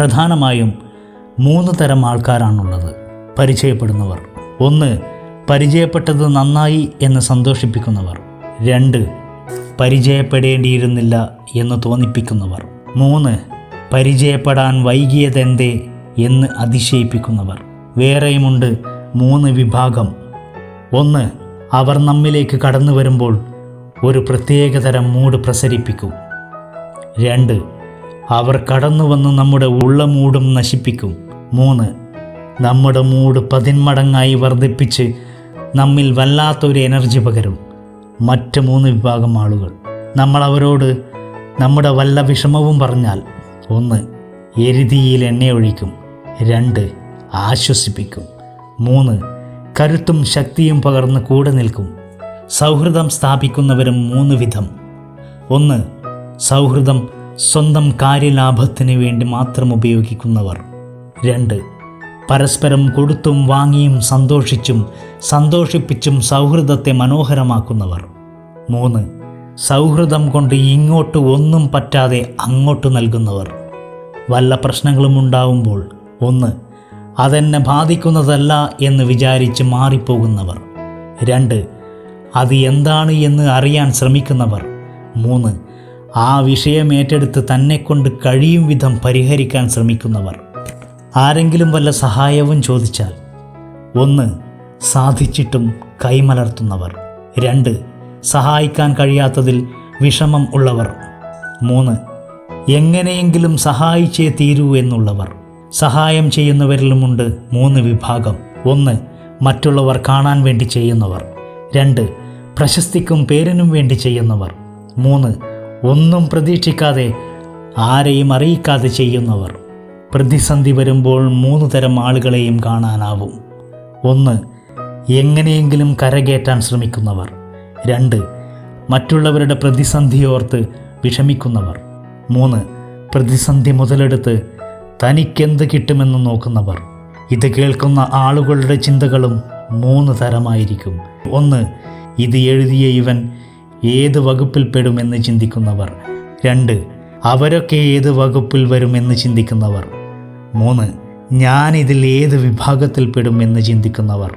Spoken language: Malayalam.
പ്രധാനമായും മൂന്ന് തരം ആൾക്കാരാണുള്ളത്. പരിചയപ്പെടുന്നവർ. ഒന്ന് പരിചയപ്പെട്ടത് നന്നായി എന്ന് സന്തോഷിപ്പിക്കുന്നവർ. രണ്ട് പരിചയപ്പെടേണ്ടിയിരുന്നില്ല എന്ന് തോന്നിപ്പിക്കുന്നവർ. മൂന്ന് പരിചയപ്പെടാൻ വൈകിയതെന്തേ എന്ന് അതിശയിപ്പിക്കുന്നവർ. വേറെയുമുണ്ട് മൂന്ന് വിഭാഗം. ഒന്ന് അവർ നമ്മിലേക്ക് കടന്നു വരുമ്പോൾ ഒരു പ്രത്യേകതരം മൂഡ് പ്രസരിപ്പിക്കും. രണ്ട് അവർ കടന്നു വന്ന് നമ്മുടെ ഉള്ളമൂടും നശിപ്പിക്കും. മൂന്ന് നമ്മുടെ മൂട് പതിന്മടങ്ങായി വർദ്ധിപ്പിച്ച് നമ്മിൽ വല്ലാത്തൊരു എനർജി പകരും. മറ്റ് മൂന്ന് വിഭാഗം ആളുകൾ. നമ്മൾ അവരോട് നമ്മുടെ വല്ല വിഷമവും പറഞ്ഞാൽ ഒന്ന് എരുതിയിൽ എണ്ണയൊഴിക്കും രണ്ട് ആശ്വസിപ്പിക്കും. മൂന്ന് കരുത്തും ശക്തിയും പകർന്ന് കൂടെ നിൽക്കും. സൗഹൃദം സ്ഥാപിക്കുന്നവരും മൂന്ന് വിധം. ഒന്ന് സൗഹൃദം സ്വന്തം കാര്യലാഭത്തിന് വേണ്ടി മാത്രം ഉപയോഗിക്കുന്നവർ. രണ്ട് പരസ്പരം കൊടുത്തും വാങ്ങിയും സന്തോഷിച്ചും സന്തോഷിപ്പിച്ചും സൗഹൃദത്തെ മനോഹരമാക്കുന്നവർ. മൂന്ന് സൗഹൃദം കൊണ്ട് ഇങ്ങോട്ട് ഒന്നും പറ്റാതെ അങ്ങോട്ട് നൽകുന്നവർ. വല്ല പ്രശ്നങ്ങളും ഉണ്ടാവുമ്പോൾ ഒന്ന് അതെന്നെ ബാധിക്കുന്നതല്ല എന്ന് വിചാരിച്ച് മാറിപ്പോകുന്നവർ. രണ്ട് അത് എന്താണ് എന്ന് അറിയാൻ ശ്രമിക്കുന്നവർ. മൂന്ന് ആ വിഷയം ഏറ്റെടുത്ത് തന്നെക്കൊണ്ട് കഴിയും വിധം പരിഹരിക്കാൻ ശ്രമിക്കുന്നവർ. ആരെങ്കിലും വല്ല സഹായവും ചോദിച്ചാൽ ഒന്ന് സാധിച്ചിട്ടും കൈമലർത്തുന്നവർ. രണ്ട് സഹായിക്കാൻ കഴിയാത്തതിൽ വിഷമം ഉള്ളവർ. മൂന്ന് എങ്ങനെയെങ്കിലും സഹായിച്ചേ തീരൂ എന്നുള്ളവർ. സഹായം ചെയ്യുന്നവരിലുമുണ്ട് മൂന്ന് വിഭാഗം. ഒന്ന് മറ്റുള്ളവർ കാണാൻ വേണ്ടി ചെയ്യുന്നവർ. രണ്ട് പ്രശസ്തിക്കും പേരിനും വേണ്ടി ചെയ്യുന്നവർ. മൂന്ന് ഒന്നും പ്രതീക്ഷിക്കാതെ ആരെയും അറിയിക്കാതെ ചെയ്യുന്നവർ. പ്രതിസന്ധി വരുമ്പോൾ മൂന്ന് തരം ആളുകളെയും കാണാനാവും. ഒന്ന് എങ്ങനെയെങ്കിലും കരകയറ്റാൻ ശ്രമിക്കുന്നവർ. രണ്ട് മറ്റുള്ളവരുടെ പ്രതിസന്ധിയോർത്ത് വിഷമിക്കുന്നവർ. മൂന്ന് പ്രതിസന്ധി മുതലെടുത്ത് തനിക്കെന്ത് കിട്ടുമെന്ന് നോക്കുന്നവർ. ഇത് കേൾക്കുന്ന ആളുകളുടെ ചിന്തകളും മൂന്ന് തരമായിരിക്കും. ഒന്ന് ഇത് എഴുതിയ ഇവൻ ഏത് വകുപ്പിൽ പെടുമെന്ന് ചിന്തിക്കുന്നവർ. രണ്ട് അവരൊക്കെ ഏത് വകുപ്പിൽ വരുമെന്ന് ചിന്തിക്കുന്നവർ. മൂന്ന് ഞാൻ ഇതിൽ ഏത് വിഭാഗത്തിൽ പെടുമെന്ന് ചിന്തിക്കുന്നവർ.